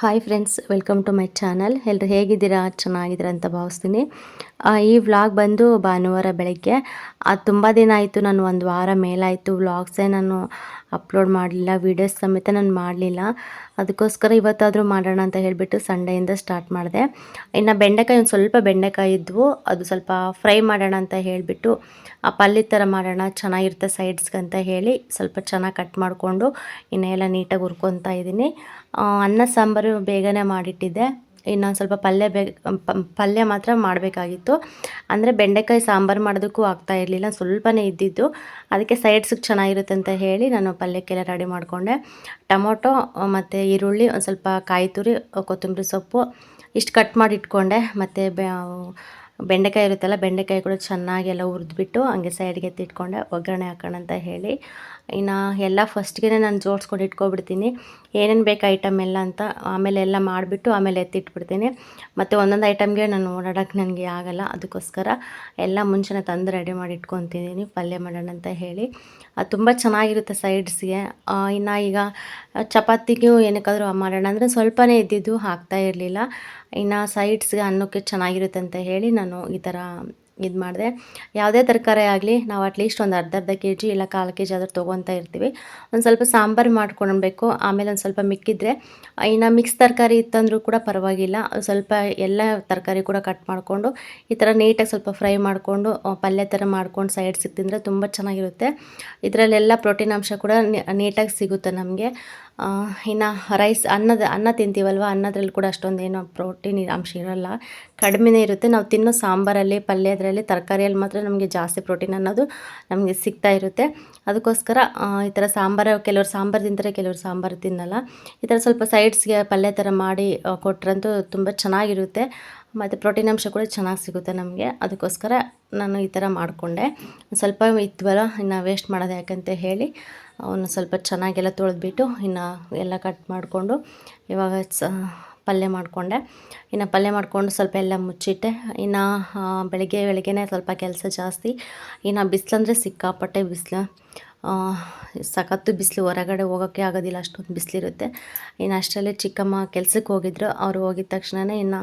Hi friends welcome to my channel ಎಲ್ಲರೂ ಹೇಗಿದ್ದೀರಾ? ಚೆನ್ನಾಗಿದ್ದೀರಾ ಅಂತ ಭಾವಿಸ್ತೀನಿ. ಈ ವ್ಲಾಗ್ ಬಂದು ಭಾನುವಾರ ಬೆಳಗ್ಗೆ. ಅದು ತುಂಬ ದಿನ ಆಯಿತು, ನಾನು ಒಂದು ವಾರ ಮೇಲಾಯಿತು. ವ್ಲಾಗ್ಸೇ ನಾನು ಅಪ್ಲೋಡ್ ಮಾಡಲಿಲ್ಲ ವೀಡಿಯೋಸ್ ಸಮೇತ ನಾನು ಮಾಡಲಿಲ್ಲ. ಅದಕ್ಕೋಸ್ಕರ ಇವತ್ತಾದರೂ ಮಾಡೋಣ ಅಂತ ಹೇಳಿಬಿಟ್ಟು ಸಂಡೆಯಿಂದ ಸ್ಟಾರ್ಟ್ ಮಾಡಿದೆ. ಇನ್ನು ಬೆಂಡೆಕಾಯಿ ಒಂದು ಸ್ವಲ್ಪ ಬೆಂಡೆಕಾಯಿ ಇದ್ವು, ಅದು ಸ್ವಲ್ಪ ಫ್ರೈ ಮಾಡೋಣ ಅಂತ ಹೇಳಿಬಿಟ್ಟು, ಆ ಪಲ್ಯ ಥರ ಮಾಡೋಣ, ಚೆನ್ನಾಗಿರುತ್ತೆ ಸೈಡ್ಸ್ಗೆ ಅಂತ ಹೇಳಿ ಸ್ವಲ್ಪ ಚೆನ್ನಾಗಿ ಕಟ್ ಮಾಡಿಕೊಂಡು ಇನ್ನೆಲ್ಲ ನೀಟಾಗಿ ಹುರ್ಕೊತಾ ಇದ್ದೀನಿ ಅನ್ನ ಸಾಂಬಾರು ಬೇಗನೆ ಮಾಡಿಟ್ಟಿದ್ದೆ. ಇನ್ನೊಂದು ಸ್ವಲ್ಪ ಪಲ್ಯ ಬೇ ಪಲ್ಯ ಮಾತ್ರ ಮಾಡಬೇಕಾಗಿತ್ತು. ಅಂದರೆ ಬೆಂಡೆಕಾಯಿ ಸಾಂಬಾರು ಮಾಡೋದಕ್ಕೂ ಆಗ್ತಾ ಇರಲಿಲ್ಲ, ಸ್ವಲ್ಪನೇ ಇದ್ದಿದ್ದು. ಅದಕ್ಕೆ ಸೈಡ್ಸಿಗೆ ಚೆನ್ನಾಗಿರುತ್ತೆ ಅಂತ ಹೇಳಿ ನಾನು ಪಲ್ಯಕ್ಕೆಲ್ಲ ರೆಡಿ ಮಾಡಿಕೊಂಡೆ. ಟೊಮೊಟೊ, ಮತ್ತು ಈರುಳ್ಳಿ, ಒಂದು ಸ್ವಲ್ಪ ಕಾಯಿ ತುರಿ, ಕೊತ್ತಂಬರಿ ಸೊಪ್ಪು ಇಷ್ಟು ಕಟ್ ಮಾಡಿ ಇಟ್ಕೊಂಡೆ. ಮತ್ತು ಬೆಂಡೆಕಾಯಿ ಇರುತ್ತಲ್ಲ, ಬೆಂಡೆಕಾಯಿ ಕೂಡ ಚೆನ್ನಾಗಿ ಎಲ್ಲ ಹುರಿದ್ಬಿಟ್ಟು ಹಂಗೆ ಸೈಡ್ಗೆ ಎತ್ತಿಟ್ಕೊಂಡೆ. ಒಗ್ಗರಣೆ ಹಾಕೋಣ ಅಂತ ಹೇಳಿ. ಇನ್ನು ಎಲ್ಲ ಫಸ್ಟ್ಗೆ ನಾನು ಜೋಡಿಸ್ಕೊಂಡು ಇಟ್ಕೊಬಿಡ್ತೀನಿ ಏನೇನು ಬೇಕು ಐಟಮ್ ಎಲ್ಲ ಅಂತ ಆಮೇಲೆ ಎಲ್ಲ ಮಾಡಿಬಿಟ್ಟು ಆಮೇಲೆ ಎತ್ತಿಟ್ಬಿಡ್ತೀನಿ. ಮತ್ತು ಒಂದೊಂದು ಐಟಮ್ಗೆ ನಾನು ಓಡಾಡೋಕ್ಕೆ ನನಗೆ ಆಗಲ್ಲ, ಅದಕ್ಕೋಸ್ಕರ ಎಲ್ಲ ಮುಂಚೆನೇ ತಂದು ರೆಡಿ ಮಾಡಿ ಇಟ್ಕೊತಿದ್ದೀನಿ ಪಲ್ಯ ಮಾಡೋಣ ಅಂತ ಹೇಳಿ. ಅದು ತುಂಬ ಚೆನ್ನಾಗಿರುತ್ತೆ ಸೈಡ್ಸ್ಗೆ ಇನ್ನು ಈಗ ಚಪಾತಿಗೂ ಏನಕ್ಕಾದರೂ ಮಾಡೋಣ ಅಂದರೆ ಸ್ವಲ್ಪನೇ ಇದ್ದಿದ್ದು ಹಾಕ್ತಾ ಇರಲಿಲ್ಲ. ಇನ್ನು ಸೈಡ್ಸ್ಗೆ ಅನ್ನಕ್ಕೆ ಚೆನ್ನಾಗಿರುತ್ತೆ ಅಂತ ಹೇಳಿ ನಾನು ಈ ಥರ ಇದು ಮಾಡಿದೆ. ಯಾವುದೇ ತರಕಾರಿ ಆಗಲಿ ನಾವು ಅಟ್ಲೀಸ್ಟ್ ಒಂದು ಅರ್ಧ ಅರ್ಧ ಕೆ ಜಿ ಇಲ್ಲ ಕಾಲು ಕೆ ಜಿ ಆದರೂ ತೊಗೊತಾ ಇರ್ತೀವಿ. ಒಂದು ಸ್ವಲ್ಪ ಸಾಂಬಾರು ಮಾಡ್ಕೊಳ್ಬೇಕು ಆಮೇಲೆ ಒಂದು ಸ್ವಲ್ಪ ಮಿಕ್ಕಿದ್ರೆ, ಇನ್ನು ಮಿಕ್ಸ್ ತರಕಾರಿ ಇತ್ತಂದ್ರೂ ಕೂಡ ಪರವಾಗಿಲ್ಲ. ಸ್ವಲ್ಪ ಎಲ್ಲ ತರಕಾರಿ ಕೂಡ ಕಟ್ ಮಾಡಿಕೊಂಡು, ಈ ಥರ ನೀಟಾಗಿ ಸ್ವಲ್ಪ ಫ್ರೈ ಮಾಡಿಕೊಂಡು ಪಲ್ಯ ಥರ ಮಾಡ್ಕೊಂಡು ಸೈಡ್ಸಿಗೆ ತಿಂದರೆ ತುಂಬ ಚೆನ್ನಾಗಿರುತ್ತೆ. ಇದರಲ್ಲೆಲ್ಲ ಪ್ರೋಟೀನ್ ಅಂಶ ಕೂಡ ನೀಟಾಗಿ ಸಿಗುತ್ತೆ ನಮಗೆ. ಇನ್ನು ರೈಸ್ ಅನ್ನದ, ಅನ್ನ ತಿಂತೀವಲ್ವ? ಅನ್ನದ್ರಲ್ಲಿ ಕೂಡ ಅಷ್ಟೊಂದು ಏನೋ ಪ್ರೋಟೀನ್ ಅಂಶ ಇರೋಲ್ಲ. ಕಡಿಮೆನೇ ಇರುತ್ತೆ. ನಾವು ತಿನ್ನೋ ಸಾಂಬಾರಲ್ಲಿ, ಪಲ್ಯದ್ರಲ್ಲಿ, ತರಕಾರಿಯಲ್ಲಿ ಮಾತ್ರ ನಮಗೆ ಜಾಸ್ತಿ ಪ್ರೋಟೀನ್ ಅನ್ನೋದು ನಮಗೆ ಸಿಗ್ತಾ ಇರುತ್ತೆ. ಅದಕ್ಕೋಸ್ಕರ ಈ ಥರ ಸಾಂಬಾರು, ಕೆಲವರು ಸಾಂಬಾರು ತಿಂತಾರೆ, ಕೆಲವರು ಸಾಂಬಾರು ತಿನ್ನಲ್ಲ. ಈ ಥರ ಸ್ವಲ್ಪ ಸೈಡ್ಸ್ಗೆ ಪಲ್ಯ ಥರ ಮಾಡಿ ಕೊಟ್ರಂತೂ ತುಂಬ ಚೆನ್ನಾಗಿರುತ್ತೆ. ಮತ್ತು ಪ್ರೋಟೀನ್ ಅಂಶ ಕೂಡ ಚೆನ್ನಾಗಿ ಸಿಗುತ್ತೆ ನಮಗೆ. ಅದಕ್ಕೋಸ್ಕರ ನಾನು ಈ ಥರ ಮಾಡಿಕೊಂಡೆ. ಸ್ವಲ್ಪ ಇದ್ವಲ್ಲ ಇನ್ನು ವೇಸ್ಟ್ ಮಾಡೋದು ಯಾಕಂತ ಹೇಳಿ. ಅವನ್ನ ಸ್ವಲ್ಪ ಚೆನ್ನಾಗೆಲ್ಲ ತೊಳೆದ್ಬಿಟ್ಟು ಇನ್ನು ಎಲ್ಲ ಕಟ್ ಮಾಡಿಕೊಂಡು ಇವಾಗ ಸ ಪಲ್ಯ ಮಾಡಿಕೊಂಡೆ. ಇನ್ನು ಪಲ್ಯ ಮಾಡಿಕೊಂಡು ಸ್ವಲ್ಪ ಎಲ್ಲ ಮುಚ್ಚಿಟ್ಟೆ. ಇನ್ನು ಬೆಳಗ್ಗೆ ಬೆಳಗ್ಗೆನೇ ಸ್ವಲ್ಪ ಕೆಲಸ ಜಾಸ್ತಿ. ಇನ್ನು ಬಿಸಿಲಂದರೆ ಸಿಕ್ಕಾಪಟ್ಟೆ ಬಿಸಿಲು. ಸಖತ್ತು ಬಿಸಿಲು, ಹೊರಗಡೆ ಹೋಗೋಕ್ಕೆ ಆಗೋದಿಲ್ಲ, ಅಷ್ಟೊಂದು ಬಿಸಿಲಿರುತ್ತೆ. ಇನ್ನು ಅಷ್ಟರಲ್ಲೇ ಚಿಕ್ಕಮ್ಮ ಕೆಲಸಕ್ಕೆ ಹೋಗಿದ್ರು. ಅವರು ಹೋಗಿದ ತಕ್ಷಣವೇ ಇನ್ನು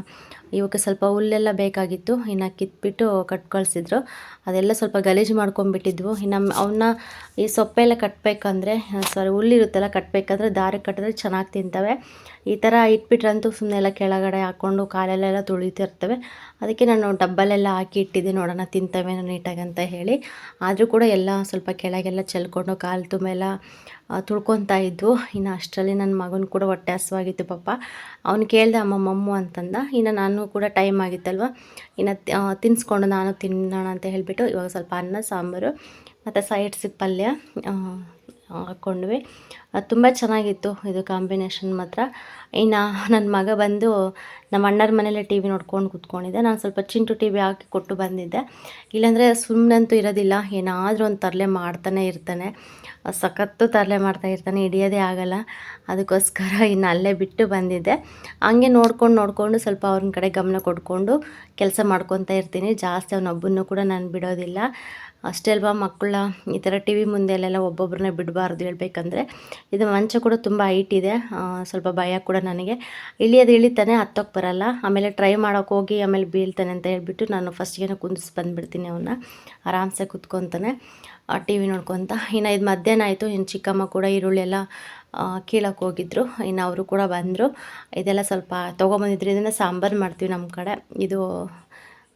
ಇವಕ್ಕೆ ಸ್ವಲ್ಪ ಹುಲ್ಲೆಲ್ಲ ಬೇಕಾಗಿತ್ತು, ಇನ್ನು ಕಿತ್ಬಿಟ್ಟು ಕಟ್ ಕಳಿಸಿದ್ರು ಅದೆಲ್ಲ ಸ್ವಲ್ಪ ಗಲೀಜು ಮಾಡ್ಕೊಂಡ್ಬಿಟ್ಟಿದ್ವು. ಇನ್ನು ಅವನ್ನ ಈ ಸೊಪ್ಪೆಲ್ಲ ಕಟ್ಟಬೇಕಂದ್ರೆ ಸಾರಿ ಹುಲ್ಲಿರುತ್ತಲ್ಲ ಕಟ್ಟಬೇಕಾದ್ರೆ ದಾರಿ ಕಟ್ಟಿದ್ರೆ ಚೆನ್ನಾಗಿ ತಿಂತವೆ. ಈ ಥರ ಇಟ್ಬಿಟ್ರಂತೂ ಸುಮ್ಮನೆ ಎಲ್ಲ ಕೆಳಗಡೆ ಹಾಕ್ಕೊಂಡು ಕಾಲೆಲ್ಲೆಲ್ಲ ತುಳಿತಿರ್ತವೆ. ಅದಕ್ಕೆ ನಾನು ಡಬ್ಬಲೆಲ್ಲ ಹಾಕಿ ಇಟ್ಟಿದ್ದೆ, ನೋಡೋಣ ತಿಂತವೆ ನೀಟಾಗಿ ಅಂತ ಹೇಳಿ. ಆದರೂ ಕೂಡ ಎಲ್ಲ ಸ್ವಲ್ಪ ಕೆಳಗೆಲ್ಲ ಚೆಲ್ಕೊಂಡು ಕಾಲು ತುಂಬೆಲ್ಲ ತುಳ್ಕೊತಾ ಇದ್ದು ಇನ್ನು ಅಷ್ಟರಲ್ಲಿ ನನ್ನ ಮಗನ ಕೂಡ ಹೊಟ್ಟೆ ಹಸುವಾಗಿತ್ತು ಪಾಪ. ಅವನು ಕೇಳಿದೆ, ಅಮ್ಮ, ಮಮ್ಮು ಅಂತಂದ. ಇನ್ನು ನಾನು ಕೂಡ ಟೈಮ್ ಆಗಿತ್ತಲ್ವ? ಇನ್ನು ತಿನ್ನಿಸ್ಕೊಂಡು ನಾನು ತಿನ್ನೋಣ ಅಂತ ಹೇಳಿಬಿಟ್ಟು ಇವಾಗ ಸ್ವಲ್ಪ ಅನ್ನ, ಸಾಂಬಾರು, ಮತ್ತು ಸೈಡ್ಸ್ ಪಲ್ಯ ಹಾಕ್ಕೊಂಡ್ವಿ ತುಂಬ ಚೆನ್ನಾಗಿತ್ತು ಇದು ಕಾಂಬಿನೇಷನ್ ಮಾತ್ರ. ಇನ್ನು ನನ್ನ ಮಗ ಬಂದು ನಮ್ಮ ಅಣ್ಣರ ಮನೇಲೆ ಟಿ ವಿ ನೋಡ್ಕೊಂಡು ಕೂತ್ಕೊಂಡಿದ್ದೆ. ನಾನು ಸ್ವಲ್ಪ ಚಿಂಟು ಟಿ ವಿ ಹಾಕಿ ಕೊಟ್ಟು ಬಂದಿದ್ದೆ. ಇಲ್ಲಾಂದರೆ ಸುಮ್ಮನಂತೂ ಇರೋದಿಲ್ಲ. ಏನಾದರೂ ಒಂದು ತರಲೆ ಮಾಡ್ತಾನೆ ಇರ್ತಾನೆ. ಸಖತ್ತು ತರಲೆ ಮಾಡ್ತಾ ಇರ್ತಾನೆ, ಹಿಡಿಯೋದೇ ಆಗಲ್ಲ. ಅದಕ್ಕೋಸ್ಕರ ಇನ್ನು ಅಲ್ಲೇ ಬಿಟ್ಟು ಬಂದಿದ್ದೆ. ಹಂಗೆ ನೋಡ್ಕೊಂಡು ನೋಡಿಕೊಂಡು ಸ್ವಲ್ಪ ಅವ್ರನ್ನ ಕಡೆ ಗಮನ ಕೊಡ್ಕೊಂಡು ಕೆಲಸ ಮಾಡ್ಕೊತಾ ಇರ್ತೀನಿ. ಜಾಸ್ತಿ ಅವನೊಬ್ಬನ್ನು ಕೂಡ ನಾನು ಬಿಡೋದಿಲ್ಲ. ಅಷ್ಟೇ ಅಲ್ವಾ ಮಕ್ಕಳ ಈ ಥರ ಟಿ ವಿ ಮುಂದೆಲೆಲ್ಲ ಒಬ್ಬೊಬ್ಬರನ್ನ ಬಿಡಬಾರ್ದು ಹೇಳಬೇಕಂದ್ರೆ. ಇದು ಮಂಚ ಕೂಡ ತುಂಬ ಹೈಟ್ ಇದೆ. ಸ್ವಲ್ಪ ಭಯ ಕೂಡ ನನಗೆ. ಇಳಿಯೋದು ಇಳಿತಾನೆ, ಹತ್ತೋಕೆ ಬರಲ್ಲ. ಆಮೇಲೆ ಟ್ರೈ ಮಾಡೋಕೆ ಹೋಗಿ ಆಮೇಲೆ ಬೀಳ್ತಾನೆ ಅಂತ ಹೇಳ್ಬಿಟ್ಟು ನಾನು ಫಸ್ಟ್ಗೆ ಕುಂದಿಸಿ ಬಂದುಬಿಡ್ತೀನಿ ಅವನ್ನ ಆರಾಮ್ಸೆ ಕುತ್ಕೊತಾನೆ ಟಿ ವಿ ನೋಡ್ಕೊತ. ಇನ್ನು ಇದು ಮಧ್ಯಾಹ್ನ ಆಯಿತು, ಇನ್ನು ಚಿಕ್ಕಮ್ಮ ಕೂಡ ಈರುಳ್ಳಿ ಎಲ್ಲ ಕೀಳಕ್ಕೆ ಹೋಗಿದ್ರು. ಇನ್ನು ಅವರು ಕೂಡ ಬಂದರು. ಇದೆಲ್ಲ ಸ್ವಲ್ಪ ತೊಗೊಂಬಂದಿದ್ರು. ಇದನ್ನು ಸಾಂಬಾರು ಮಾಡ್ತೀವಿ ನಮ್ಮ ಕಡೆ. ಇದು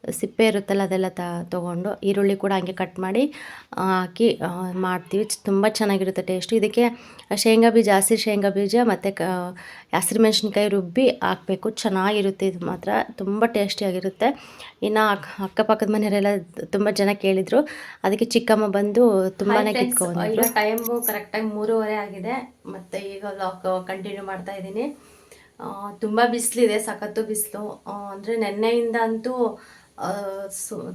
ಸಿಪ್ಪೆ ಇರುತ್ತಲ್ಲ ಅದೆಲ್ಲ ತ ತೊಗೊಂಡು ಈರುಳ್ಳಿ ಕೂಡ ಹಂಗೆ ಕಟ್ ಮಾಡಿ ಹಾಕಿ ಮಾಡ್ತೀವಿ. ತುಂಬ ಚೆನ್ನಾಗಿರುತ್ತೆ ಟೇಸ್ಟು ಇದಕ್ಕೆ ಶೇಂಗಾ ಬೀಜ ಹಸಿರು ಶೇಂಗಾ ಬೀಜ ಮತ್ತು ಕ ಹಸಿರು ಮೆಣಸಿನ್ಕಾಯಿ ರುಬ್ಬಿ ಹಾಕಬೇಕು. ಚೆನ್ನಾಗಿರುತ್ತೆ ಇದು ಮಾತ್ರ. ತುಂಬ ಟೇಸ್ಟಿಯಾಗಿರುತ್ತೆ ಇನ್ನು ಅಕ್ಕ ಅಕ್ಕಪಕ್ಕದ ಮನೆಯವರೆಲ್ಲ ತುಂಬ ಜನ ಕೇಳಿದರು. ಅದಕ್ಕೆ ಚಿಕ್ಕಮ್ಮ ಬಂದು ತುಂಬಾ ಕಿತ್ಕೊಂಡು ಟೈಮು ಕರೆಕ್ಟಾಗಿ ಮೂರುವರೆ ಆಗಿದೆ. ಮತ್ತು ಈಗ ಲಾಕ್ ಕಂಟಿನ್ಯೂ ಮಾಡ್ತಾ ಇದ್ದೀನಿ. ತುಂಬ ಬಿಸಿಲಿದೆ ಸಖತ್ತು ಬಿಸಿಲು. ಅಂದರೆ ನೆನ್ನೆಯಿಂದ ಅಂತೂ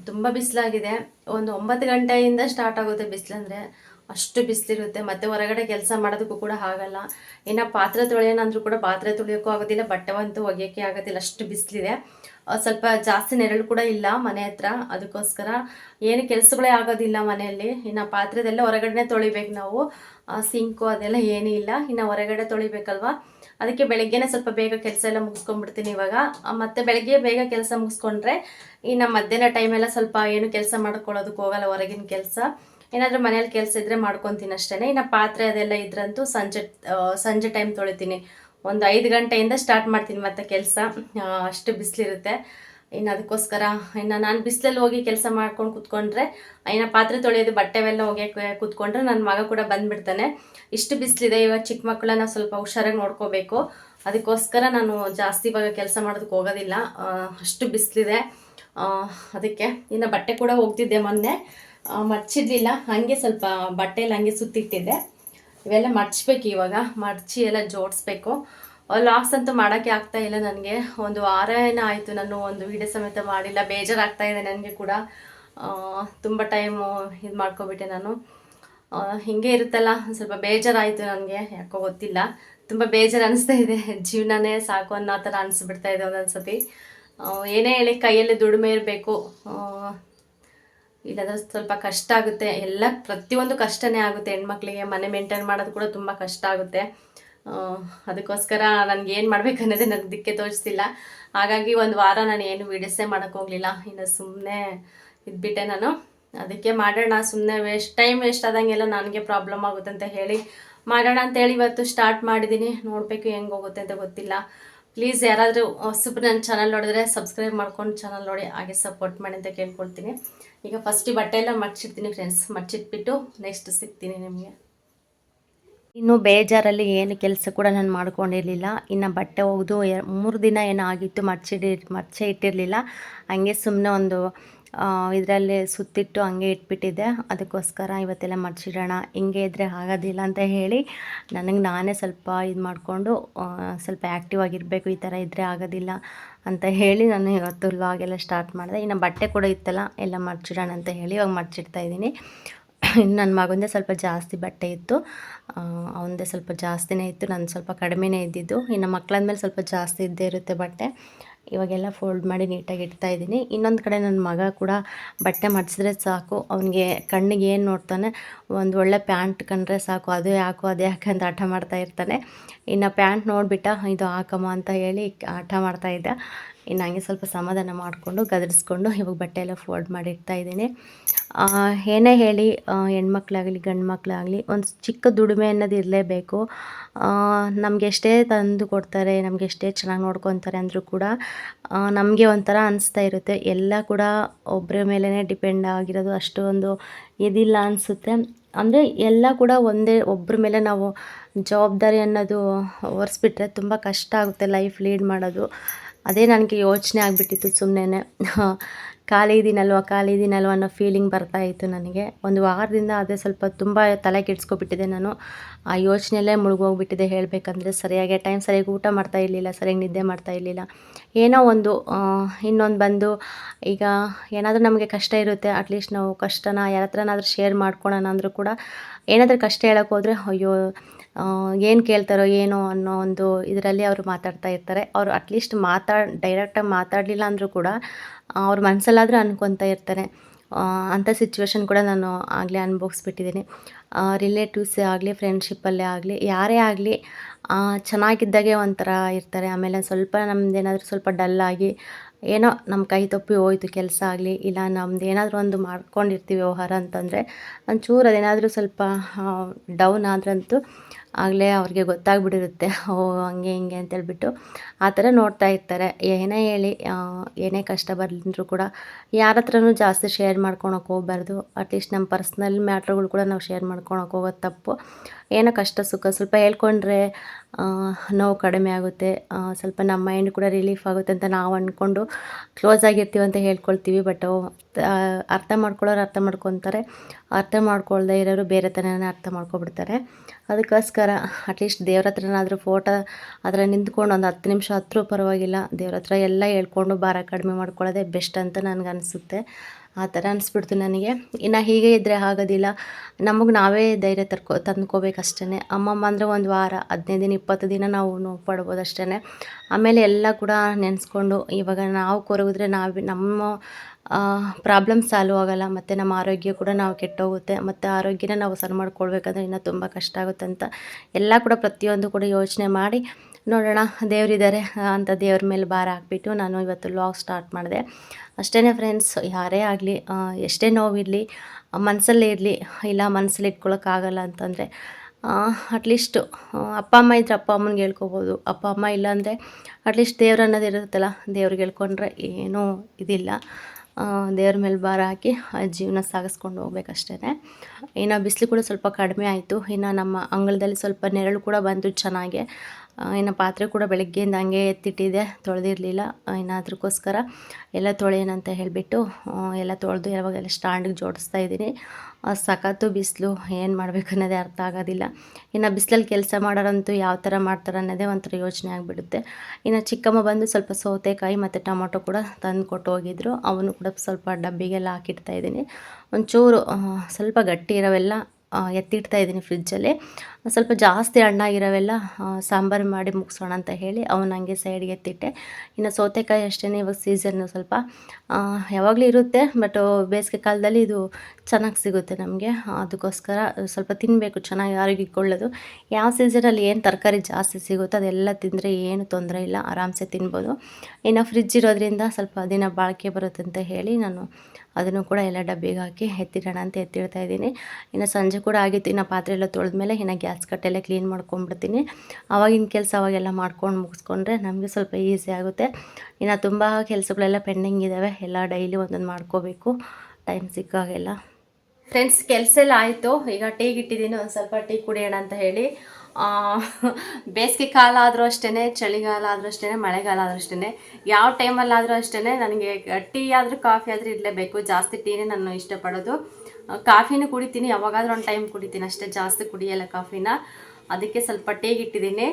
ತುಂಬ ಬಿಸಿಲಾಗಿದೆ. ಒಂದು ಒಂಬತ್ತು ಗಂಟೆಯಿಂದ ಸ್ಟಾರ್ಟ್ ಆಗುತ್ತೆ ಬಿಸಿಲಂದರೆ ಅಷ್ಟು ಬಿಸಿಲಿರುತ್ತೆ. ಮತ್ತು ಹೊರಗಡೆ ಕೆಲಸ ಮಾಡೋದಕ್ಕೂ ಕೂಡ ಆಗಲ್ಲ ಇನ್ನು ಪಾತ್ರೆ ತೊಳೆಯೋಣಂದ್ರೂ ಕೂಡ ಪಾತ್ರೆ ತೊಳೆಯೋಕ್ಕೂ ಆಗೋದಿಲ್ಲ. ಬಟ್ಟೆ ಅಂತೂ ಒಗೆಯೋಕ್ಕೆ ಆಗೋದಿಲ್ಲ. ಅಷ್ಟು ಬಿಸಿಲಿದೆ. ಸ್ವಲ್ಪ ಜಾಸ್ತಿ ನೆರಳು ಕೂಡ ಇಲ್ಲ ಮನೆ ಹತ್ರ. ಅದಕ್ಕೋಸ್ಕರ ಏನು ಕೆಲಸಗಳೇ ಆಗೋದಿಲ್ಲ ಮನೆಯಲ್ಲಿ. ಇನ್ನು ಪಾತ್ರೆದೆಲ್ಲ ಹೊರಗಡೆನೇ ತೊಳಿಬೇಕು ನಾವು. ಸಿಂಕು ಅದೆಲ್ಲ ಏನೂ ಇಲ್ಲ. ಇನ್ನು ಹೊರಗಡೆ ತೊಳಿಬೇಕಲ್ವಾ? ಅದಕ್ಕೆ ಬೆಳಗ್ಗೆನೇ ಸ್ವಲ್ಪ ಬೇಗ ಕೆಲಸ ಎಲ್ಲ ಮುಗಿಸ್ಕೊಂಡ್ಬಿಡ್ತೀನಿ ಇವಾಗ. ಮತ್ತೆ ಬೆಳಗ್ಗೆ ಬೇಗ ಕೆಲಸ ಮುಗಿಸ್ಕೊಂಡ್ರೆ ಇನ್ನು ಮಧ್ಯಾಹ್ನ ಟೈಮೆಲ್ಲ ಸ್ವಲ್ಪ ಏನು ಕೆಲಸ ಮಾಡ್ಕೊಳ್ಳೋದಕ್ಕೆ ಹೋಗಲ್ಲ ಹೊರಗಿನ ಕೆಲಸ. ಏನಾದರೂ ಮನೇಲಿ ಕೆಲಸ ಇದ್ದರೆ ಮಾಡ್ಕೊತೀನಿ ಅಷ್ಟೇ ಇನ್ನು ಪಾತ್ರೆ ಅದೆಲ್ಲ ಇದ್ರಂತೂ ಸಂಜೆ ಸಂಜೆ ಟೈಮ್ ತೊಳಿತೀನಿ. ಒಂದು ಐದು ಗಂಟೆಯಿಂದ ಸ್ಟಾರ್ಟ್ ಮಾಡ್ತೀನಿ ಮತ್ತೆ ಕೆಲಸ. ಅಷ್ಟು ಬಿಸಿಲಿರುತ್ತೆ. ಇನ್ನು ಅದಕ್ಕೋಸ್ಕರ ಇನ್ನು ನಾನು ಬಿಸಿಲಲ್ಲಿ ಹೋಗಿ ಕೆಲಸ ಮಾಡ್ಕೊಂಡು ಕೂತ್ಕೊಂಡ್ರೆ, ಇನ್ನು ಪಾತ್ರೆ ತೊಳೆಯೋದು, ಬಟ್ಟೆವೆಲ್ಲ ಹೋಗಿ ಕೂತ್ಕೊಂಡ್ರೆ ನನ್ನ ಮಗ ಕೂಡ ಬಂದ್ಬಿಡ್ತಾನೆ. ಇಷ್ಟು ಬಿಸಿಲಿದೆ, ಇವಾಗ ಚಿಕ್ಕ ಮಕ್ಕಳನ್ನ ಸ್ವಲ್ಪ ಹುಷಾರಾಗಿ ನೋಡ್ಕೋಬೇಕು. ಅದಕ್ಕೋಸ್ಕರ ನಾನು ಜಾಸ್ತಿ ಇವಾಗ ಕೆಲಸ ಮಾಡೋದಕ್ಕೆ ಹೋಗೋದಿಲ್ಲ. ಅಷ್ಟು ಬಿಸಿಲಿದೆ. ಅದಕ್ಕೆ ಇನ್ನು ಬಟ್ಟೆ ಕೂಡ ಹೋಗ್ತಿದ್ದೆ ಮೊನ್ನೆ. ಮರ್ಚಿರಲಿಲ್ಲ. ಹಾಗೆ ಸ್ವಲ್ಪ ಬಟ್ಟೆಯಲ್ಲಿ ಹಂಗೆ ಸುತ್ತಿಟ್ಟಿದ್ದೆ. ಇವೆಲ್ಲ ಮರ್ಚಬೇಕು ಇವಾಗ. ಮರ್ಚಿ ಎಲ್ಲ ಜೋಡಿಸ್ಬೇಕು. ಲಾಕ್ಸ್ ಅಂತೂ ಮಾಡೋಕ್ಕೆ ಆಗ್ತಾ ಇಲ್ಲ ನನಗೆ. ಒಂದು ವಾರ ಏನೋ ಆಯಿತು ನಾನು ಒಂದು ವಿಡಿಯೋ ಸಮೇತ ಮಾಡಿಲ್ಲ. ಬೇಜಾರಾಗ್ತಾ ಇದೆ ನನಗೆ ಕೂಡ. ತುಂಬ ಟೈಮು ಇದು ಮಾಡ್ಕೊಬಿಟ್ಟೆ ನಾನು. ಹೀಗೆ ಇರುತ್ತಲ್ಲ, ಸ್ವಲ್ಪ ಬೇಜಾರಾಯಿತು ನನಗೆ. ಯಾಕೋ ಗೊತ್ತಿಲ್ಲ. ತುಂಬ ಬೇಜಾರು ಅನಿಸ್ತಾ ಇದೆ. ಜೀವನನೇ ಸಾಕು ಅನ್ನೋ ಥರ ಅನಿಸ್ಬಿಡ್ತಾ ಇದೆ ಒಂದೊಂದು ಏನೇ ಹೇಳಿ ಕೈಯಲ್ಲಿ ದುಡಿಮೆ ಇರಬೇಕು. ಇಲ್ಲಾಂದ್ರೆ ಸ್ವಲ್ಪ ಕಷ್ಟ ಆಗುತ್ತೆ. ಎಲ್ಲ ಪ್ರತಿಯೊಂದು ಕಷ್ಟನೇ ಆಗುತ್ತೆ. ಹೆಣ್ಮಕ್ಳಿಗೆ ಮನೆ ಮೇಂಟೈನ್ ಮಾಡೋದು ಕೂಡ ತುಂಬ ಕಷ್ಟ ಆಗುತ್ತೆ. ಅದಕ್ಕೋಸ್ಕರ ನನಗೆ ಏನು ಮಾಡ್ಬೇಕು ಅನ್ನೋದೇ ನನಗೆ ದಿಕ್ಕೆ ತೋರಿಸ್ತಿಲ್ಲ. ಹಾಗಾಗಿ ಒಂದು ವಾರ ನಾನು ಏನು ವೀಡಿಯೋಸೇ ಮಾಡೋಕ್ಕೆ ಹೋಗಲಿಲ್ಲ. ಇನ್ನು ಸುಮ್ಮನೆ ಇದ್ಬಿಟ್ಟೆ ನಾನು. ಅದಕ್ಕೆ ಮಾಡೋಣ ಸುಮ್ಮನೆ ವೇಸ್ಟ್ ಟೈಮ್ ವೇಸ್ಟ್ ಆದಂಗೆಲ್ಲ ನನಗೆ ಪ್ರಾಬ್ಲಮ್ ಆಗುತ್ತೆ ಅಂತ ಹೇಳಿ. ಮಾಡೋಣ ಅಂತೇಳಿ ಇವತ್ತು ಸ್ಟಾರ್ಟ್ ಮಾಡಿದ್ದೀನಿ ನೋಡಬೇಕು ಹೆಂಗೆ ಹೋಗುತ್ತೆ ಅಂತ ಗೊತ್ತಿಲ್ಲ. ಪ್ಲೀಸ್ ಯಾರಾದರೂ ಹೊಸಬ್ರು ನನ್ನ ಚಾನಲ್ ನೋಡಿದ್ರೆ ಸಬ್ಸ್ಕ್ರೈಬ್ ಮಾಡ್ಕೊಂಡು ಚಾನಲ್ ನೋಡಿ, ಹಾಗೆ ಸಪೋರ್ಟ್ ಮಾಡಿ ಅಂತ ಕೇಳ್ಕೊಳ್ತೀನಿ. ಈಗ ಫಸ್ಟ್ ಬಟ್ಟೆ ಎಲ್ಲ ಮಡ್ಚಿಡ್ತೀನಿ ಫ್ರೆಂಡ್ಸ್ ಮಡ್ಚಿಟ್ಬಿಟ್ಟು ನೆಕ್ಸ್ಟ್ ಸಿಗ್ತೀನಿ ನಿಮಗೆ. ಇನ್ನು ಬೇಜಾರಲ್ಲಿ ಏನು ಕೆಲಸ ಕೂಡ ನಾನು ಮಾಡ್ಕೊಂಡಿರಲಿಲ್ಲ. ಇನ್ನು ಬಟ್ಟೆ ಒಗೆದು ಮೂರು ದಿನ ಏನೋ ಆಗಿತ್ತು, ಮರ್ಚಿಡಿ, ಮರ್ಚೆ ಇಟ್ಟಿರಲಿಲ್ಲ. ಹಂಗೆ ಸುಮ್ಮನೆ ಒಂದು ಇದರಲ್ಲಿ ಸುತ್ತಿಟ್ಟು ಹಂಗೆ ಇಟ್ಬಿಟ್ಟಿದ್ದೆ. ಅದಕ್ಕೋಸ್ಕರ ಇವತ್ತೆಲ್ಲ ಮರ್ಚಿಡೋಣ, ಹಿಂಗೆ ಇದ್ದರೆ ಆಗೋದಿಲ್ಲ ಅಂತ ಹೇಳಿ ನನಗೆ ನಾನೇ ಸ್ವಲ್ಪ ಇದು ಮಾಡಿಕೊಂಡು ಸ್ವಲ್ಪ ಆ್ಯಕ್ಟಿವ್ ಆಗಿರಬೇಕು, ಈ ಥರ ಇದ್ದರೆ ಆಗೋದಿಲ್ಲ ಅಂತ ಹೇಳಿ ನಾನು ಇವತ್ತು ಲಾಗೆಲ್ಲ ಸ್ಟಾರ್ಟ್ ಮಾಡಿದೆ. ಇನ್ನು ಬಟ್ಟೆ ಕೂಡ ಇತ್ತಲ್ಲ, ಎಲ್ಲ ಮರ್ಚಿಡೋಣ ಅಂತ ಹೇಳಿ ಇವಾಗ ಮರ್ಚಿಡ್ತಾ ಇದ್ದೀನಿ. ಇನ್ನು ನನ್ನ ಮಗಂದೇ ಸ್ವಲ್ಪ ಜಾಸ್ತಿ ಬಟ್ಟೆ ಇತ್ತು. ಅವನದೇ ಸ್ವಲ್ಪ ಜಾಸ್ತಿನೇ ಇತ್ತು. ನಾನು ಸ್ವಲ್ಪ ಕಡಿಮೆನೇ ಇದ್ದಿದ್ದು. ಇನ್ನು ಮಕ್ಕಳಂದ್ಮೇಲೆ ಸ್ವಲ್ಪ ಜಾಸ್ತಿ ಇದ್ದೇ ಇರುತ್ತೆ ಬಟ್ಟೆ. ಇವಾಗೆಲ್ಲ ಫೋಲ್ಡ್ ಮಾಡಿ ನೀಟಾಗಿ ಇಡ್ತಾ ಇದ್ದೀನಿ. ಇನ್ನೊಂದು ಕಡೆ ನನ್ನ ಮಗ ಕೂಡ ಬಟ್ಟೆ ಮಡಿಸಿದ್ರೆ ಸಾಕು. ಅವನಿಗೆ ಕಣ್ಣಿಗೆ ಏನು ನೋಡ್ತಾನೆ ಒಂದು ಒಳ್ಳೆ ಪ್ಯಾಂಟ್ ಕಂಡ್ರೆ ಸಾಕು, ಅದೇ ಹಾಕು, ಅದೇ ಯಾಕೆ ಅಂತ ಆಟ ಮಾಡ್ತಾ ಇರ್ತಾನೆ. ಇನ್ನು ಪ್ಯಾಂಟ್ ನೋಡಿಬಿಟ್ಟ, ಇದು ಹಾಕಮ್ಮ ಅಂತ ಹೇಳಿ ಆಟ ಮಾಡ್ತಾ ಇದ್ದೆ. ಇನ್ನು ಹಂಗೆ ಸ್ವಲ್ಪ ಸಮಾಧಾನ ಮಾಡಿಕೊಂಡು ಗದರಿಸ್ಕೊಂಡು ಇವಾಗ ಬಟ್ಟೆ ಎಲ್ಲ ಫೋಲ್ಡ್ ಮಾಡಿ ಇಡ್ತಾ ಇದ್ದೀನಿ ಏನೇ ಹೇಳಿ ಹೆಣ್ಮಕ್ಳಾಗಲಿ ಗಂಡು ಮಕ್ಕಳಾಗಲಿ ಒಂದು ಚಿಕ್ಕ ದುಡಿಮೆ ಅನ್ನೋದು ಇರಲೇಬೇಕು. ನಮಗೆ ಎಷ್ಟೇ ತಂದು ಕೊಡ್ತಾರೆ, ನಮಗೆ ಎಷ್ಟೇ ಚೆನ್ನಾಗಿ ನೋಡ್ಕೊತಾರೆ ಅಂದರೂ ಕೂಡ ನಮಗೆ ಒಂಥರ ಅನಿಸ್ತಾ ಇರುತ್ತೆ. ಎಲ್ಲ ಕೂಡ ಒಬ್ಬರ ಮೇಲೇ ಡಿಪೆಂಡ್ ಆಗಿರೋದು ಅಷ್ಟೊಂದು ಇದಿಲ್ಲ ಅನಿಸುತ್ತೆ. ಅಂದರೆ ಎಲ್ಲ ಕೂಡ ಒಂದೇ ಒಬ್ಬರ ಮೇಲೆ ನಾವು ಜವಾಬ್ದಾರಿ ಅನ್ನೋದು ಹೊರಿಸ್ಬಿಟ್ರೆ ತುಂಬ ಕಷ್ಟ ಆಗುತ್ತೆ ಲೈಫ್ ಲೀಡ್ ಮಾಡೋದು. ಅದೇ ನನಗೆ ಯೋಚನೆ ಆಗಿಬಿಟ್ಟಿತ್ತು ಸುಮ್ಮನೆ ಖಾಲಿ ಇದ್ದೀನಲ್ವ ಖಾಲಿ ಇದ್ದೀನಲ್ವ ಅನ್ನೋ ಫೀಲಿಂಗ್ ಬರ್ತಾ ಇತ್ತು ನನಗೆ. ಒಂದು ವಾರದಿಂದ ಅದೇ ಸ್ವಲ್ಪ ತುಂಬ ತಲೆ ಕೆಡಿಸ್ಕೊಬಿಟ್ಟಿದೆ ನಾನು. ಆ ಯೋಚನೆಯಲ್ಲೇ ಮುಳುಗೋಗ್ಬಿಟ್ಟಿದೆ ಹೇಳಬೇಕಂದ್ರೆ ಸರಿಯಾಗಿ ಟೈಮ್ ಸರಿಯಾಗಿ ಊಟ ಮಾಡ್ತಾ ಇರಲಿಲ್ಲ, ಸರಿಯಾಗಿ ನಿದ್ದೆ ಮಾಡ್ತಾ ಇರಲಿಲ್ಲ. ಏನೋ ಒಂದು ಇನ್ನೊಂದು ಬಂದು ಈಗ ಏನಾದರೂ ನಮಗೆ ಕಷ್ಟ ಇರುತ್ತೆ ಅಟ್ಲೀಸ್ಟ್ ನಾವು ಕಷ್ಟನ ಯಾರ ಹತ್ರನಾದ್ರೂ ಶೇರ್ ಮಾಡ್ಕೊಳೋಣ ಅಂದರೂ ಕೂಡ ಏನಾದರೂ ಕಷ್ಟ ಹೇಳೋಕೆ ಹೋದರೆ, ಅಯ್ಯೋ ಏನು ಕೇಳ್ತಾರೋ ಏನೋ ಅನ್ನೋ ಒಂದು ಇದರಲ್ಲಿ ಅವರು ಮಾತಾಡ್ತಾ ಇರ್ತಾರೆ. ಅವರು ಅಟ್ಲೀಸ್ಟ್ ಮಾತಾಡ್ ಡೈರೆಕ್ಟಾಗಿ ಮಾತಾಡಲಿಲ್ಲ ಅಂದರೂ ಕೂಡ ಅವ್ರ ಮನಸ್ಸಲ್ಲಾದರೂ ಅನ್ಕೊತಾ ಇರ್ತಾರೆ. ಅಂಥ ಸಿಚುವೇಶನ್ ಕೂಡ ನಾನು ಆಗಲೇ ಅನುಭವಿಸ್ಬಿಟ್ಟಿದ್ದೀನಿ ರಿಲೇಟಿವ್ಸೇ ಆಗಲಿ ಫ್ರೆಂಡ್ಶಿಪ್ಪಲ್ಲೇ ಆಗಲಿ, ಯಾರೇ ಆಗಲಿ ಚೆನ್ನಾಗಿದ್ದಾಗೆ ಒಂಥರ ಇರ್ತಾರೆ. ಆಮೇಲೆ ಸ್ವಲ್ಪ ನಮ್ದು ಏನಾದರೂ ಸ್ವಲ್ಪ ಡಲ್ಲಾಗಿ ಏನೋ ನಮ್ಮ ಕೈ ತಪ್ಪಿ ಹೋಯ್ತು ಕೆಲಸ ಆಗಲಿ, ಇಲ್ಲ ನಮ್ದು ಏನಾದರೂ ಒಂದು ಮಾಡ್ಕೊಂಡಿರ್ತೀವಿ ವ್ಯವಹಾರ ಅಂತಂದರೆ, ಒಂಚೂರು ಅದೇನಾದರೂ ಸ್ವಲ್ಪ ಡೌನ್ ಆದ್ರಂತೂ ಆಗಲೇ ಅವ್ರಿಗೆ ಗೊತ್ತಾಗ್ಬಿಟ್ಟಿರುತ್ತೆ ಓ, ಹಂಗೆ, ಹಿಂಗೆ ಅಂತೇಳ್ಬಿಟ್ಟು ಆ ಥರ ನೋಡ್ತಾ ಇರ್ತಾರೆ. ಏನೇ ಹೇಳಿ ಏನೇ ಕಷ್ಟ ಬರಲಿದ್ರು ಕೂಡ ಯಾರ ಹತ್ರನೂ ಜಾಸ್ತಿ ಶೇರ್ ಮಾಡ್ಕೊಳಕ್ಕೆ ಹೋಗ್ಬಾರ್ದು. ಅಟ್ಲೀಸ್ಟ್ ನಮ್ಮ ಪರ್ಸ್ನಲ್ ಮ್ಯಾಟ್ರ್ಗಳು ಕೂಡ ನಾವು ಶೇರ್ ಮಾಡ್ಕೊಳಕ್ಕೆ ಹೋಗೋದು ತಪ್ಪು. ಏನೋ ಕಷ್ಟ, ಸುಖ ಸ್ವಲ್ಪ ಹೇಳ್ಕೊಂಡ್ರೆ ನೋವು ಕಡಿಮೆ ಆಗುತ್ತೆ. ಸ್ವಲ್ಪ ನಮ್ಮ ಮೈಂಡ್ ಕೂಡ ರಿಲೀಫ್ ಆಗುತ್ತೆ ಅಂತ ನಾವು ಅಂದ್ಕೊಂಡು ಕ್ಲೋಸ್ ಆಗಿರ್ತೀವಿ ಅಂತ ಹೇಳ್ಕೊಳ್ತೀವಿ. ಬಟ್ ಅರ್ಥ ಮಾಡ್ಕೊಳ್ಳೋರು ಅರ್ಥ ಮಾಡ್ಕೊತಾರೆ. ಅರ್ಥ ಮಾಡ್ಕೊಳ್ದೇ ಇರೋರು ಬೇರೆ ಥರನೇ ಅರ್ಥ ಮಾಡ್ಕೊಬಿಡ್ತಾರೆ. ಅದಕ್ಕೋಸ್ಕರ ಅಟ್ಲೀಸ್ಟ್ ದೇವ್ರ ಹತ್ರನಾದರೂ ಫೋಟೋ ಅದರ ನಿಂತ್ಕೊಂಡು ಒಂದು ಹತ್ತು ನಿಮಿಷ ಹತ್ರೂ ಪರವಾಗಿಲ್ಲ. ದೇವ್ರ ಹತ್ರ ಎಲ್ಲ ಹೇಳ್ಕೊಂಡು ಭಾರ ಕಡಿಮೆ ಮಾಡ್ಕೊಳ್ಳೋದೇ ಬೆಸ್ಟ್ ಅಂತ ನನಗೆ ಆ ಥರ ಅನಿಸ್ಬಿಡ್ತು ನನಗೆ. ಇನ್ನು ಹೀಗೆ ಇದ್ದರೆ ಆಗೋದಿಲ್ಲ. ನಮಗೆ ನಾವೇ ಧೈರ್ಯ ತರ್ಕೊ ತಂದ್ಕೋಬೇಕಷ್ಟೇ ಅಮ್ಮಮ್ಮ ಅಂದರೆ ಒಂದು ವಾರ, ಹದಿನೈದು ದಿನ, ಇಪ್ಪತ್ತು ದಿನ ನಾವು ನೋವು ಪಡ್ಬೋದು ಅಷ್ಟೇ ಆಮೇಲೆ ಎಲ್ಲ ಕೂಡ ನೆನೆಸ್ಕೊಂಡು ಇವಾಗ ನಾವು ಕೊರಗಿದ್ರೆ ನಾವು, ನಮ್ಮ ಪ್ರಾಬ್ಲಮ್ ಸಾಲ್ವ್ ಆಗೋಲ್ಲ. ಮತ್ತು ನಮ್ಮ ಆರೋಗ್ಯ ಕೂಡ ನಾವು ಕೆಟ್ಟೋಗುತ್ತೆ. ಮತ್ತು ಆರೋಗ್ಯನ ನಾವು ಸರಿ ಮಾಡ್ಕೊಳ್ಬೇಕಂದ್ರೆ ಇನ್ನೂ ತುಂಬ ಕಷ್ಟ ಆಗುತ್ತೆ ಅಂತ. ಎಲ್ಲ ಕೂಡ ಪ್ರತಿಯೊಂದು ಕೂಡ ಯೋಚನೆ ಮಾಡಿ ನೋಡೋಣ, ದೇವರಿದ್ದಾರೆ ಅಂತ ದೇವ್ರ ಮೇಲೆ ಭಾರ ಹಾಕ್ಬಿಟ್ಟು ನಾನು ಇವತ್ತು ಲಾಗ್ ಸ್ಟಾರ್ಟ್ ಮಾಡಿದೆ. ಅಷ್ಟೇ ಫ್ರೆಂಡ್ಸ್ ಯಾರೇ ಆಗಲಿ ಎಷ್ಟೇ ನೋವಿರಲಿ ಮನಸ್ಸಲ್ಲೇ ಇರಲಿ, ಇಲ್ಲ ಮನಸ್ಸಲ್ಲಿ ಇಟ್ಕೊಳಕ್ಕಾಗಲ್ಲ ಅಂತಂದರೆ ಅಟ್ಲೀಸ್ಟು ಅಪ್ಪ ಅಮ್ಮ ಇದ್ದರೆ ಅಪ್ಪ ಅಮ್ಮನಿಗೆ ಹೇಳ್ಕೊಬೋದು. ಅಪ್ಪ ಅಮ್ಮ ಇಲ್ಲ ಅಂದರೆ ಅಟ್ಲೀಸ್ಟ್ ದೇವ್ರು ಅನ್ನೋದು ಇರುತ್ತಲ್ಲ, ದೇವ್ರಿಗೆ ಹೇಳ್ಕೊಂಡ್ರೆ ಏನೂ ಇದಿಲ್ಲ. ದೇವ್ರ ಮೇಲೆ ಭಾರ ಹಾಕಿ ಜೀವನ ಸಾಗಿಸ್ಕೊಂಡು ಹೋಗ್ಬೇಕಷ್ಟೇ ಇನ್ನು ಬಿಸಿಲು ಕೂಡ ಸ್ವಲ್ಪ ಕಡಿಮೆ ಆಯಿತು. ಇನ್ನು ನಮ್ಮ ಅಂಗಳದಲ್ಲಿ ಸ್ವಲ್ಪ ನೆರಳು ಕೂಡ ಬಂತು ಚೆನ್ನಾಗೆ ಇನ್ನು ಪಾತ್ರೆ ಕೂಡ ಬೆಳಗ್ಗೆಯಿಂದ ಹಂಗೆ ಎತ್ತಿಟ್ಟಿದೆ, ತೊಳೆದಿರಲಿಲ್ಲ. ಇನ್ನು ಅದಕ್ಕೋಸ್ಕರ ಎಲ್ಲ ತೊಳೆಯೋಣಂತ ಹೇಳಿಬಿಟ್ಟು ಎಲ್ಲ ತೊಳೆದು ಯಾವಾಗೆಲ್ಲ ಸ್ಟ್ಯಾಂಡಿಗೆ ಜೋಡಿಸ್ತಾ ಇದ್ದೀನಿ. ಸಖತ್ತು ಬಿಸಿಲು, ಏನು ಮಾಡಬೇಕು ಅನ್ನೋದೇ ಅರ್ಥ ಆಗೋದಿಲ್ಲ. ಇನ್ನು ಬಿಸಿಲಲ್ಲಿ ಕೆಲಸ ಮಾಡೋರಂತೂ ಯಾವ ಥರ ಮಾಡ್ತಾರೆ ಅನ್ನೋದೇ ಒಂಥರ ಯೋಚನೆ ಆಗಿಬಿಡುತ್ತೆ. ಇನ್ನು ಚಿಕ್ಕಮ್ಮ ಬಂದು ಸ್ವಲ್ಪ ಸೌತೆಕಾಯಿ ಮತ್ತು ಟೊಮೊಟೊ ಕೂಡ ತಂದು ಕೊಟ್ಟು ಹೋಗಿದ್ರು. ಅವನು ಕೂಡ ಸ್ವಲ್ಪ ಡಬ್ಬಿಗೆಲ್ಲ ಹಾಕಿಡ್ತಾ ಇದ್ದೀನಿ. ಒಂಚೂರು ಸ್ವಲ್ಪ ಗಟ್ಟಿ ಇರೋವೆಲ್ಲ ಎತ್ತಿಡ್ತಾ ಇದ್ದೀನಿ ಫ್ರಿಜ್ಜಲ್ಲಿ ಸ್ವಲ್ಪ ಜಾಸ್ತಿ ಹಣ್ಣಾಗಿರೋವೆಲ್ಲ ಸಾಂಬಾರು ಮಾಡಿ ಮುಗಿಸೋಣ ಅಂತ ಹೇಳಿ ಅವನು ಹಂಗೆ ಸೈಡ್ಗೆ ಎತ್ತಿಟ್ಟೆ. ಇನ್ನು ಸೌತೆಕಾಯಿ ಅಷ್ಟೇ ಇವಾಗ ಸೀಸನ್ನು ಸ್ವಲ್ಪ. ಯಾವಾಗಲೂ ಇರುತ್ತೆ ಬಟ್ ಬೇಸಿಗೆ ಕಾಲದಲ್ಲಿ ಇದು ಚೆನ್ನಾಗಿ ಸಿಗುತ್ತೆ ನಮಗೆ. ಅದಕ್ಕೋಸ್ಕರ ಸ್ವಲ್ಪ ತಿನ್ನಬೇಕು ಚೆನ್ನಾಗಿ ಆರೋಗ್ಯಕ್ಕೊಳ್ಳೋದು ಯಾವ ಸೀಸನಲ್ಲಿ ಏನು ತರಕಾರಿ ಜಾಸ್ತಿ ಸಿಗುತ್ತೋ ಅದೆಲ್ಲ ತಿಂದರೆ ಏನು ತೊಂದರೆ ಇಲ್ಲ, ಆರಾಮ್ಸೆ ತಿನ್ಬೋದು. ಇನ್ನು ಫ್ರಿಜ್ ಇರೋದ್ರಿಂದ ಸ್ವಲ್ಪ ದಿನ ಬಾಳಿಕೆ ಬರುತ್ತೆ ಅಂತ ಹೇಳಿ ನಾನು ಅದನ್ನು ಕೂಡ ಎಲ್ಲ ಡಬ್ಬಿಗೆ ಹಾಕಿ ಎತ್ತಿಡೋಣ ಅಂತ ಎತ್ತಿಡ್ತಾ ಇದ್ದೀನಿ. ಇನ್ನು ಸಂಜೆ ಕೂಡ ಆಗಿತ್ತು. ಇನ್ನು ಪಾತ್ರೆ ಎಲ್ಲ ತೊಳೆದ್ಮೇಲೆ ಇನ್ನು ಗ್ಯಾಸ್ ಕಟ್ಟೆಲ್ಲ ಕ್ಲೀನ್ ಮಾಡ್ಕೊಂಡ್ಬಿಡ್ತೀನಿ ಅವಾಗಿನ ಕೆಲಸ ಅವಾಗೆಲ್ಲ ಮಾಡ್ಕೊಂಡು ಮುಗಿಸ್ಕೊಂಡ್ರೆ ನಮಗೆ ಸ್ವಲ್ಪ ಈಸಿ ಆಗುತ್ತೆ. ಇನ್ನು ತುಂಬ ಕೆಲಸಗಳೆಲ್ಲ ಪೆಂಡಿಂಗ್ ಇದ್ದಾವೆ ಎಲ್ಲ ಡೈಲಿ ಒಂದೊಂದು ಮಾಡ್ಕೋಬೇಕು. ಟೈಮ್ ಸಿಕ್ಕಾಗೆಲ್ಲ. ಫ್ರೆಂಡ್ಸ್, ಕೆಲಸ ಎಲ್ಲ ಆಯಿತು. ಈಗ ಟೀಗೆ ಇಟ್ಟಿದ್ದೀನಿ ಒಂದು ಸ್ವಲ್ಪ ಟೀ ಕುಡಿಯೋಣ ಅಂತ ಹೇಳಿ. ಬೇಸಿಗೆ ಕಾಲ ಆದರೂ ಅಷ್ಟೇ ಚಳಿಗಾಲ ಆದರೂ ಅಷ್ಟೇ ಮಳೆಗಾಲ ಆದರೂ ಅಷ್ಟೇ ಯಾವ ಟೈಮಲ್ಲಾದರೂ ಅಷ್ಟೇ ನನಗೆ ಟೀ ಆದರೂ ಕಾಫಿ ಆದರೂ ಇರಲೇಬೇಕು. ಜಾಸ್ತಿ ಟೀನೇ ನಾನು ಇಷ್ಟಪಡೋದು. ಕಾಫಿನೂ ಕುಡಿತೀನಿ, ಯಾವಾಗಾದರೂ ಒಂದು ಟೈಮ್ ಕುಡಿತೀನಿ ಅಷ್ಟೇ, ಜಾಸ್ತಿ ಕುಡಿಯಲ್ಲ ಕಾಫಿನ. ಅದಕ್ಕೆ ಸ್ವಲ್ಪ ಟೀಗೆ ಇಟ್ಟಿದ್ದೀನಿ.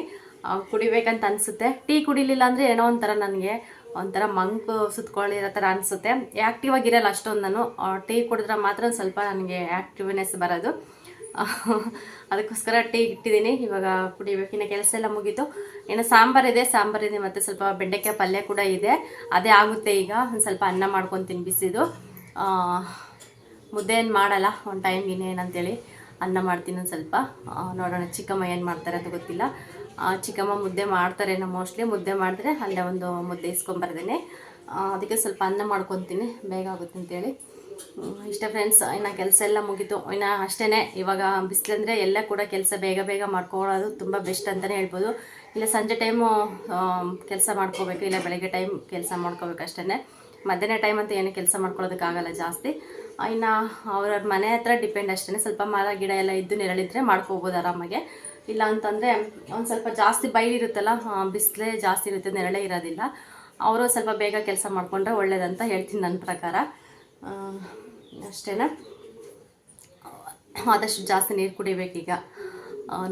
ಕುಡಿಬೇಕಂತ ಅನಿಸುತ್ತೆ. ಟೀ ಕುಡಿಲಿಲ್ಲ ಅಂದರೆ ಏನೋ ಒಂಥರ ನನಗೆ ಒಂಥರ ಮಂಕು ಸುತ್ಕೊಳ್ಳಿರೋ ಥರ ಅನಿಸುತ್ತೆ. ಆ್ಯಕ್ಟಿವ್ ಆಗಿರಲ್ಲ ಅಷ್ಟೊಂದು ನಾನು. ಟೀ ಕುಡಿದ್ರೆ ಮಾತ್ರ ಸ್ವಲ್ಪ ನನಗೆ ಆ್ಯಕ್ಟಿವ್ನೆಸ್ ಬರೋದು. ಅದಕ್ಕೋಸ್ಕರ ಟೀ ಇಟ್ಟಿದ್ದೀನಿ. ಇವಾಗ ಕುಡಿಬೇಕು. ಇನ್ನು ಕೆಲಸ ಎಲ್ಲ ಮುಗೀತು. ಇನ್ನು ಸಾಂಬಾರಿದೆ ಸಾಂಬಾರಿದೆ ಮತ್ತು ಸ್ವಲ್ಪ ಬೆಂಡೆಕಾಯಿ ಪಲ್ಯ ಕೂಡ ಇದೆ. ಅದೇ ಆಗುತ್ತೆ ಈಗ. ಒಂದು ಸ್ವಲ್ಪ ಅನ್ನ ಮಾಡ್ಕೊಂಡು ಬಿಸಿದು ಮುದ್ದೆ ಏನು ಮಾಡಲ್ಲ. ಒಂದು ಟೈಮ್ ಇನ್ನೇನಂತೇಳಿ ಅನ್ನ ಮಾಡ್ತೀನಿ ಒಂದು ಸ್ವಲ್ಪ. ನೋಡೋಣ ಚಿಕ್ಕಮ್ಮ ಏನು ಮಾಡ್ತಾರೆ ಅಂತ ಗೊತ್ತಿಲ್ಲ. ಚಿಕ್ಕಮ್ಮ ಮುದ್ದೆ ಮಾಡ್ತಾರೆ ನಾ ಮೋಸ್ಟ್ಲಿ ಮುದ್ದೆ ಮಾಡಿದ್ರೆ ಅಲ್ಲೇ ಒಂದು ಮುದ್ದೆ ಇಸ್ಕೊಂಬರ್ದೇನೆ ಅದಕ್ಕೆ ಸ್ವಲ್ಪ ಅನ್ನ ಮಾಡ್ಕೊತೀನಿ. ಬೇಗ ಆಗುತ್ತೆ ಅಂತೇಳಿ. ಇಷ್ಟ ಫ್ರೆಂಡ್ಸ್ ಇನ್ನು ಕೆಲಸ ಎಲ್ಲ ಮುಗೀತು. ಇನ್ನು ಅಷ್ಟೇ ಇವಾಗ ಬಿಸಿಲಂದರೆ ಎಲ್ಲ ಕೂಡ ಕೆಲಸ ಬೇಗ ಬೇಗ ಮಾಡ್ಕೊಳ್ಳೋದು ತುಂಬ ಬೆಸ್ಟ್ ಅಂತಲೇ ಹೇಳ್ಬೋದು. ಇಲ್ಲ ಸಂಜೆ ಟೈಮು ಕೆಲಸ ಮಾಡ್ಕೋಬೇಕು, ಇಲ್ಲ ಬೆಳಗ್ಗೆ ಟೈಮ್ ಕೆಲಸ ಮಾಡ್ಕೋಬೇಕು ಅಷ್ಟೇ ಮಧ್ಯಾಹ್ನ ಟೈಮ್ ಅಂತ ಏನು ಕೆಲಸ ಮಾಡ್ಕೊಳ್ಳೋದಕ್ಕಾಗಲ್ಲ ಜಾಸ್ತಿ. ಇನ್ನು ಅವ್ರವ್ರ ಮನೆ ಹತ್ರ ಡಿಪೆಂಡ್ ಅಷ್ಟೇ ಸ್ವಲ್ಪ ಮರ, ಗಿಡ ಎಲ್ಲ ಇದ್ದು ನೆರಳಿದ್ರೆ ಮಾಡ್ಕೋಬೋದು ಆರಾಮಾಗೆ. ಇಲ್ಲ ಅಂತಂದರೆ, ಒಂದು ಸ್ವಲ್ಪ ಜಾಸ್ತಿ ಬೈಲಿರುತ್ತಲ್ಲ ಬಿಸಿಲೇ ಜಾಸ್ತಿ ಇರುತ್ತೆ, ನೆರಳೇ ಇರೋದಿಲ್ಲ. ಅವರು ಸ್ವಲ್ಪ ಬೇಗ ಕೆಲಸ ಮಾಡಿಕೊಂಡ್ರೆ ಒಳ್ಳೇದಂತ ಹೇಳ್ತೀನಿ ನನ್ನ ಪ್ರಕಾರ. ಅಷ್ಟೇ ಆದಷ್ಟು ಜಾಸ್ತಿ ನೀರು ಕುಡಿಬೇಕೀಗ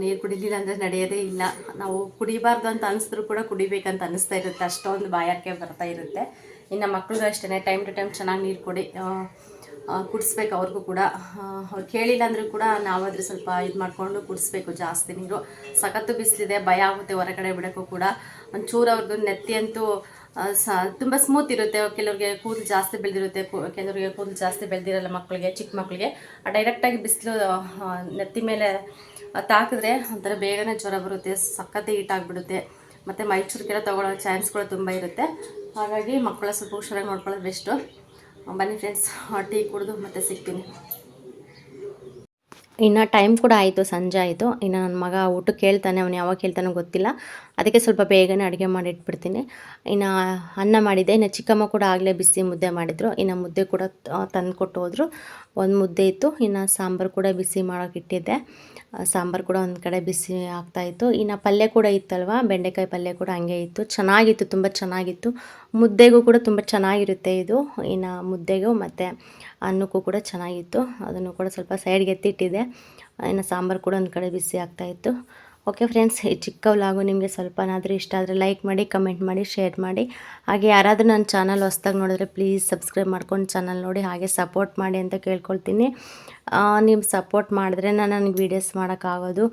ನೀರು ಕುಡಿಲಿಲ್ಲ ಅಂದರೆ ನಡೆಯೋದೇ ಇಲ್ಲ. ನಾವು ಕುಡಿಬಾರ್ದು ಅಂತ ಅನಿಸಿದ್ರು ಕೂಡ ಕುಡಿಬೇಕಂತ ಅನಿಸ್ತಾ ಇರುತ್ತೆ. ಅಷ್ಟೊಂದು ಬಾಯಾರಿಕೆ ಬರ್ತಾ ಇರುತ್ತೆ. ಇನ್ನು ಮಕ್ಳಿಗೂ ಅಷ್ಟೇ ಟೈಮ್ ಟು ಟೈಮ್ ಚೆನ್ನಾಗಿ ನೀರು ಕುಡಿ ಕುಡಿಸ್ಬೇಕು ಅವ್ರಿಗೂ ಕೂಡ. ಅವ್ರು ಕೇಳಿಲ್ಲ ಅಂದರೂ ಕೂಡ ನಾವಾದರೂ ಸ್ವಲ್ಪ ಇದು ಮಾಡಿಕೊಂಡು ಕುಡಿಸ್ಬೇಕು ಜಾಸ್ತಿ ನೀರು. ಸಖತ್ತು ಬಿಸಿಲಿದೆ, ಭಯ ಆಗುತ್ತೆ ಹೊರಗಡೆ ಬಿಡೋಕ್ಕೂ ಕೂಡ. ಒಂಚೂರು ಅವ್ರದ್ದು ನೆತ್ತಿ ಅಂತೂ ಸ, ತುಂಬ ಸ್ಮೂತ್ ಇರುತ್ತೆ. ಕೆಲವ್ರಿಗೆ ಕೂದಲು ಜಾಸ್ತಿ ಬೆಳೆದಿರುತ್ತೆ. ಕೆಲವರಿಗೆ ಕೂದಲು ಜಾಸ್ತಿ ಬೆಳೆದಿರಲ್ಲ ಮಕ್ಕಳಿಗೆ, ಚಿಕ್ಕ ಮಕ್ಕಳಿಗೆ. ಡೈರೆಕ್ಟಾಗಿ ಬಿಸಿಲು ನೆತ್ತಿ ಮೇಲೆ ತಾಕಿದ್ರೆ ಒಂಥರ ಬೇಗನೆ ಜ್ವರ ಬರುತ್ತೆ. ಸಖತ್ತೇ ಆಗಿಬಿಡುತ್ತೆ. ಮತ್ತು ಮೈಚೂರಿಗೆಲ್ಲ ತೊಗೊಳ್ಳೋ ಚಾನ್ಸ್ಗಳು ತುಂಬ ಇರುತ್ತೆ. ಹಾಗಾಗಿ ಮಕ್ಕಳ ಸ್ವಲ್ಪ ಹುಷಾರಾಗಿ ನೋಡ್ಕೊಳ್ಳೋದು ಬೆಸ್ಟು ಬನ್ನಿ ಫ್ರೆಂಡ್ಸ್ ಟೀ ಕುಡಿದು ಮತ್ತೆ ಸಿಗ್ತೀನಿ. ಇನ್ನು ಟೈಮ್ ಕೂಡ ಆಯಿತು, ಸಂಜೆ ಆಯಿತು. ಇನ್ನು ನನ್ನ ಮಗ ಊಟಕ್ಕೆ ಕೇಳ್ತಾನೆ, ಅವನು ಯಾವಾಗ ಕೇಳ್ತಾನೋ ಗೊತ್ತಿಲ್ಲ. ಅದಕ್ಕೆ ಸ್ವಲ್ಪ ಬೇಗನೆ ಅಡುಗೆ ಮಾಡಿಟ್ಬಿಡ್ತೀನಿ. ಇನ್ನು ಅನ್ನ ಮಾಡಿದ್ದೆ ಇನ್ನು ಚಿಕ್ಕಮ್ಮ ಕೂಡ ಆಗಲೇ ಬಿಸಿ ಮುದ್ದೆ ಮಾಡಿದರು. ಇನ್ನು ಮುದ್ದೆ ಕೂಡ ತಂದು ಕೊಟ್ಟು ಹೋದರು ಒಂದು ಮುದ್ದೆ ಇತ್ತು, ಇನ್ನು ಸಾಂಬಾರು ಕೂಡ ಬಿಸಿ ಮಾಡೋಕೆ ಇಟ್ಟಿದ್ದೆ. ಸಾಂಬಾರು ಕೂಡ ಒಂದು ಕಡೆ ಬಿಸಿ ಆಗ್ತಾಯಿತ್ತು ಇನ್ನು ಪಲ್ಯ ಕೂಡ ಇತ್ತಲ್ವ, ಬೆಂಡೆಕಾಯಿ ಪಲ್ಯ ಕೂಡ ಹಂಗೆ ಇತ್ತು. ಚೆನ್ನಾಗಿತ್ತು, ತುಂಬ ಚೆನ್ನಾಗಿತ್ತು. ಮುದ್ದೆಗೂ ಕೂಡ ತುಂಬ ಚೆನ್ನಾಗಿರುತ್ತೆ ಇದು. ಇನ್ನು ಮುದ್ದೆಗೂ ಮತ್ತು ಅನ್ನಕ್ಕೂ ಕೂಡ ಚೆನ್ನಾಗಿತ್ತು. ಅದನ್ನು ಕೂಡ ಸ್ವಲ್ಪ ಸೈಡ್ಗೆ ಎತ್ತಿಟ್ಟಿದೆ ಇನ್ನು ಸಾಂಬಾರು ಕೂಡ ಒಂದು ಕಡೆ ಬಿಸಿ ಆಗ್ತಾಯಿತ್ತು ಓಕೆ ಫ್ರೆಂಡ್ಸ್, ಈ ಚಿಕ್ಕ ವ್ಲಾಗು ನಿಮಗೆ ಸ್ವಲ್ಪನಾದರೂ ಇಷ್ಟ ಆದರೆ ಲೈಕ್ ಮಾಡಿ, ಕಮೆಂಟ್ ಮಾಡಿ, ಶೇರ್ ಮಾಡಿ. ಹಾಗೆ ಯಾರಾದರೂ ನನ್ನ ಚಾನಲ್ ಹೊಸ್ದಾಗಿ ನೋಡಿದ್ರೆ ಪ್ಲೀಸ್ ಸಬ್ಸ್ಕ್ರೈಬ್ ಮಾಡ್ಕೊಂಡು ಚಾನಲ್ ನೋಡಿ, ಹಾಗೆ ಸಪೋರ್ಟ್ ಮಾಡಿ ಅಂತ ಕೇಳ್ಕೊಳ್ತೀನಿ. ನೀವು ಸಪೋರ್ಟ್ ಮಾಡಿದ್ರೆ ನಾನು ನನಗೆ ವೀಡಿಯೋಸ್ ಮಾಡೋಕ್ಕಾಗೋದು.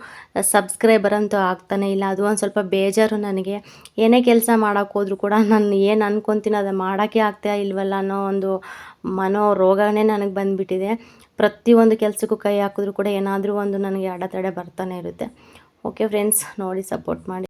ಸಬ್ಸ್ಕ್ರೈಬರ್ ಅಂತೂ ಆಗ್ತಾನೆ ಇಲ್ಲ. ಅದು ಒಂದು ಸ್ವಲ್ಪ ಬೇಜಾರು ನನಗೆ. ಏನೇ ಕೆಲಸ ಮಾಡೋಕ್ಕೆ ಹೋದರೂ ಕೂಡ ನಾನು ಏನು ಅನ್ಕೊತೀನಿ ಅದು ಮಾಡೋಕ್ಕೆ ಆಗ್ತಾ ಇಲ್ವಲ್ಲ ಅನ್ನೋ ಒಂದು ಮನೋ ರೋಗನೇ ನನಗೆ ಬಂದುಬಿಟ್ಟಿದೆ. ಪ್ರತಿಯೊಂದು ಕೆಲಸಕ್ಕೂ ಕೈ ಹಾಕಿದ್ರು ಕೂಡ ಏನಾದರೂ ಒಂದು ನನಗೆ ಅಡೆತಡೆ ಬರ್ತಾನೆ ಇರುತ್ತೆ. ಓಕೆ ಫ್ರೆಂಡ್ಸ್ ನೋಡಿ ಸಪೋರ್ಟ್ ಮಾಡಿ.